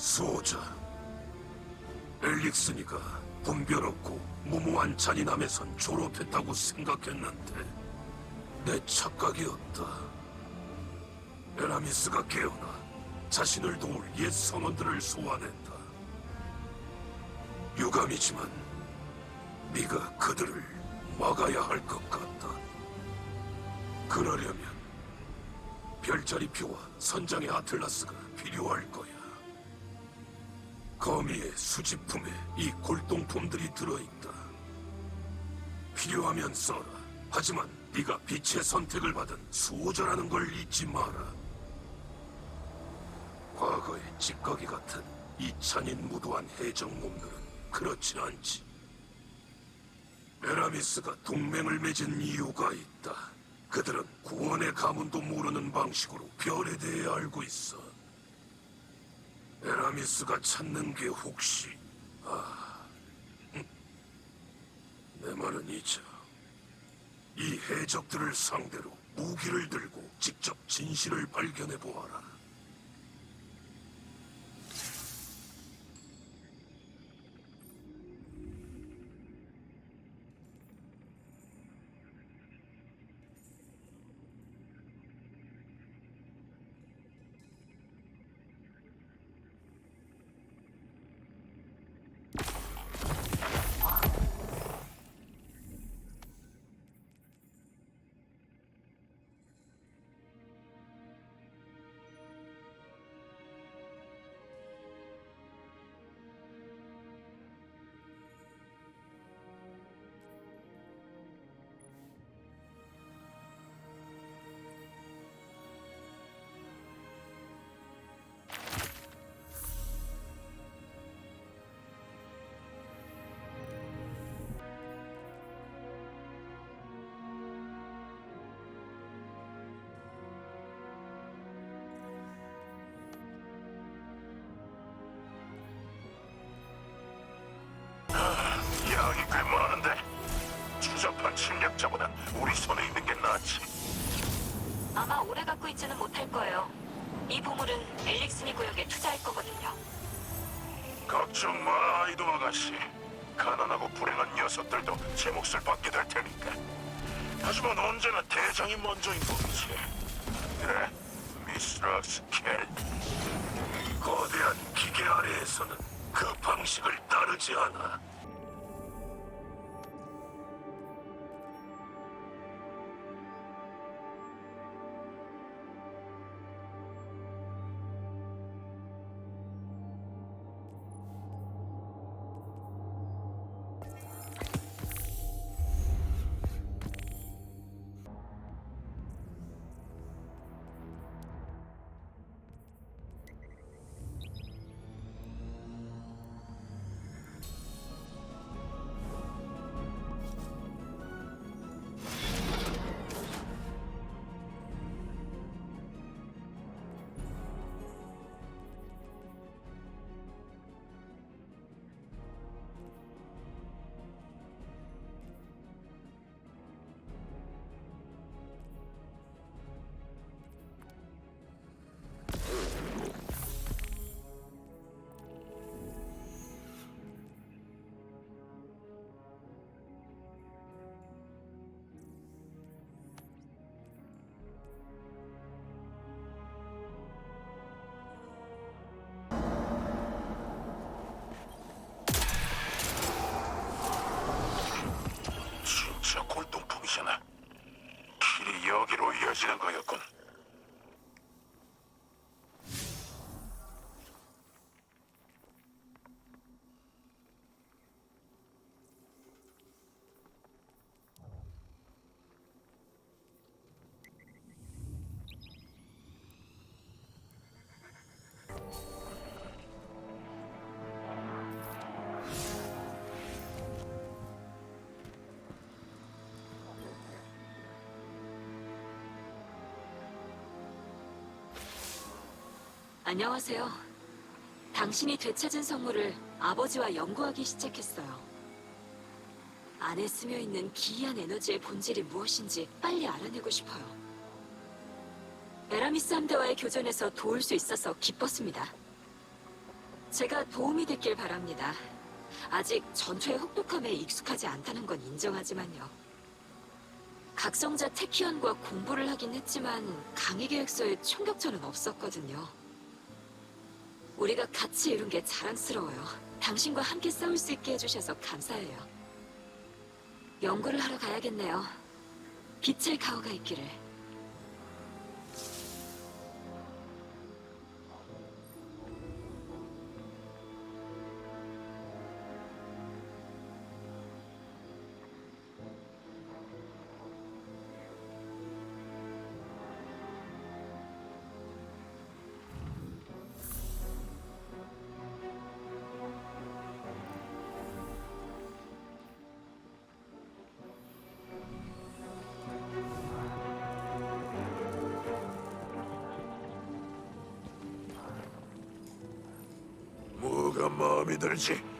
수호자 엘릭스니가 분별 없고 무모한 잔인함에선 졸업했다고 생각했는데 내 착각이었다. 에라미스가 깨어나 자신을 도울 옛 선원들을 소환했다. 유감이지만 네가 그들을 막아야 할 것 같다. 그러려면 별자리 표와 선장의 아틀라스가 필요할 거야. 거미의 수집품에 이 골동품들이 들어있다. 필요하면 써라. 하지만 네가 빛의 선택을 받은 수호자라는 걸 잊지 마라. 과거의 찌꺼기 같은 이 잔인 무도한 해적 놈들은 그렇지 않지. 에라미스가 동맹을 맺은 이유가 있다. 그들은 구원의 가문도 모르는 방식으로 별에 대해 알고 있어. 에라미스가 찾는 게 혹시 아, 흠. 내 말은 잊어. 이 해적들을 상대로 무기를 들고 직접 진실을 발견해 보아라. 양이 꽤 많은데 추적한 침략자보다 우리 손에 있는 게 낫지. 아마 오래 갖고 있지는 못할 거예요. 이 보물은 엘릭스니 구역에 투자할 거거든요. 걱정 마, 이도 아가씨. 가난하고 불행한 녀석들도 제 몫을 받게 될 테니까. 하지만 언제나 대장이 먼저인 법이지. 그래, 미스 락스켈. 거대한 기계 아래에서는 그 방식을 따르지 않아. 여기로 이어지는 거였군. 안녕하세요. 당신이 되찾은 성물을 아버지와 연구하기 시작했어요. 안에 스며 있는 기이한 에너지의 본질이 무엇인지 빨리 알아내고 싶어요. 에라미스 함대와의 교전에서 도울 수 있어서 기뻤습니다. 제가 도움이 됐길 바랍니다. 아직 전투의 혹독함에 익숙하지 않다는 건 인정하지만요. 각성자 테키언과 공부를 하긴 했지만 강의 계획서에 총격전은 없었거든요. 우리가 같이 이룬 게 자랑스러워요. 당신과 함께 싸울 수 있게 해주셔서 감사해요. 연구를 하러 가야겠네요. 빛의 가오가 있기를. 뭐가 마음에 들지?